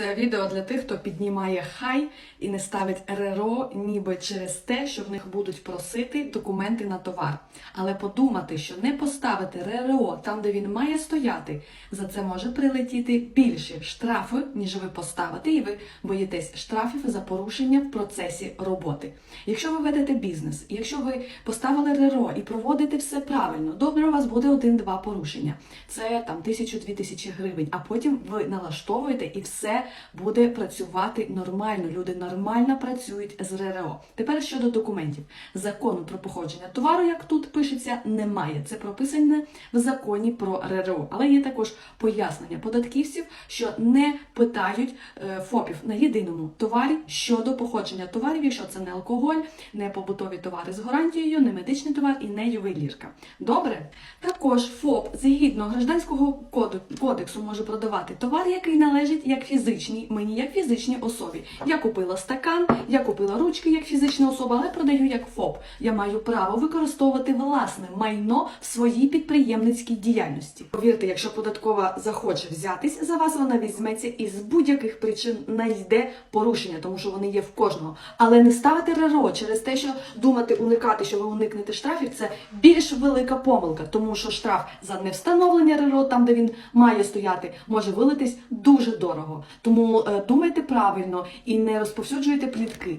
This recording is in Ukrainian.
Це відео для тих, хто піднімає хай і не ставить РРО, ніби через те, що в них будуть просити документи на товар. Але подумати, що не поставити РРО там, де він має стояти, за це може прилетіти більше штрафи, ніж ви поставите, і ви боїтесь штрафів за порушення в процесі роботи. Якщо ви ведете бізнес, якщо ви поставили РРО і проводите все правильно, добре, у вас буде один-два порушення. Це там тисячу-дві тисячі гривень, а потім ви налаштовуєте і все буде працювати нормально. Люди нормально працюють з РРО. Тепер щодо документів. Закону про походження товару, як тут пишеться, немає. Це прописане в законі про РРО. Але є також пояснення податківців, що не питають е, ФОПів на єдиному товарі щодо походження товарів, якщо це не алкоголь, не побутові товари з гарантією, не медичний товар і не ювелірка. Добре? Також ФОП згідно гражданського кодексу може продавати товар, який належить як фізичній, мені як фізичній особі. Я купила стакан, я купила ручки як фізична особа, але продаю як ФОП. Я маю право використовувати власне майно в своїй підприємницькій діяльності. Повірте, якщо податкова захоче взятись за вас, вона візьметься і з будь-яких причин знайде порушення, тому що вони є в кожного. Але не ставити РРО через те, що думати уникати, що ви уникнете штрафів, це більш велика помилка, тому що штраф за невстановлення РРО, там де він має стояти, може вилитись дуже дорого. Тому е, думайте правильно і не розповсюджуйте плітки.